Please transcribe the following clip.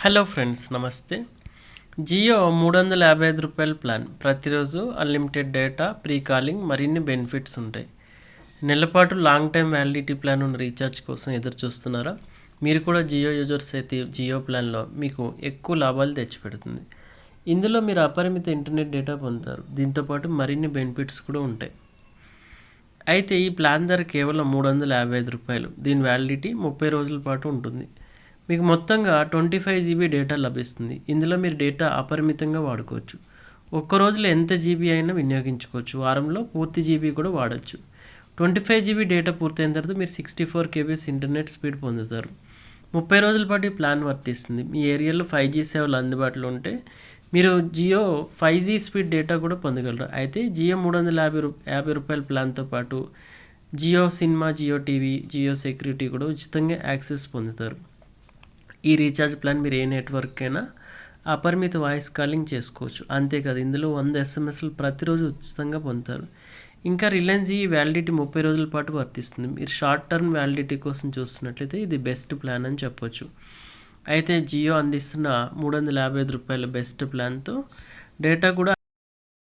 Hello friends నమస్తే. జియో మూడు వందల యాభై ఐదు రూపాయల ప్లాన్. ప్రతిరోజు అన్లిమిటెడ్ డేటా ప్రీ కాలింగ్ మరిన్ని బెనిఫిట్స్ ఉంటాయి. నెలపాటు లాంగ్ టైం వ్యాలిడిటీ ప్లాన్ ఉన్న రీఛార్జ్ కోసం ఎదురు చూస్తున్నారా మీరు కూడా జియో యూజర్స్ అయితే జియో ప్లాన్లో మీకు ఎక్కువ లాభాలు తెచ్చిపెడుతుంది. ఇందులో మీరు అపరిమిత ఇంటర్నెట్ డేటా పొందుతారు. దీంతోపాటు మరిన్ని బెనిఫిట్స్ కూడా ఉంటాయి. అయితే ఈ ప్లాన్ ధర కేవలం మూడు వందల యాభై ఐదు రూపాయలు. దీని వ్యాలిడిటీ ముప్పై రోజుల పాటు ఉంటుంది. మీకు మొత్తంగా ట్వంటీ ఫైవ్ జీబీ డేటా లభిస్తుంది. ఇందులో మీరు డేటా అపరిమితంగా వాడుకోవచ్చు. ఒక్క రోజులో ఎంత జీబీ అయినా వినియోగించుకోవచ్చు. వారంలో పూర్తి జీబీ కూడా వాడచ్చు. ట్వంటీ ఫైవ్ జీబీ డేటా పూర్తయిన తర్వాత మీరు sixty four KBs internet speed పొందుతారు. ముప్పై రోజుల పాటు ఈ ప్లాన్ వర్తిస్తుంది. మీ ఏరియాలో ఫైవ్ జీ సేవలు అందుబాటులో ఉంటే మీరు Jio five G speed data కూడా పొందగలరు. అయితే జియో మూడు వందల యాభై రూ యాభై రూపాయల ప్లాన్తో పాటు Jio cinema Jio TV Jio security కూడా ఉచితంగా యాక్సెస్ పొందుతారు. ఈ రీఛార్జ్ ప్లాన్ మీరు ఏ నెట్వర్క్ అయినా అపరిమిత వాయిస్ కాలింగ్ చేసుకోవచ్చు. అంతేకాదు ఇందులో వంద ఎస్ఎంఎస్లు ప్రతిరోజు ఉచితంగా పొందుతారు. ఇంకా రిలయన్స్ ఈ వ్యాలిడిటీ ముప్పై రోజుల పాటు వర్తిస్తుంది. మీరు షార్ట్ టర్మ్ వ్యాలిడిటీ కోసం చూస్తున్నట్లయితే ఇది బెస్ట్ ప్లాన్ అని చెప్పొచ్చు. అయితే జియో అందిస్తున్న మూడు వందల యాభై ఐదు రూపాయల బెస్ట్ ప్లాన్తో డేటా కూడా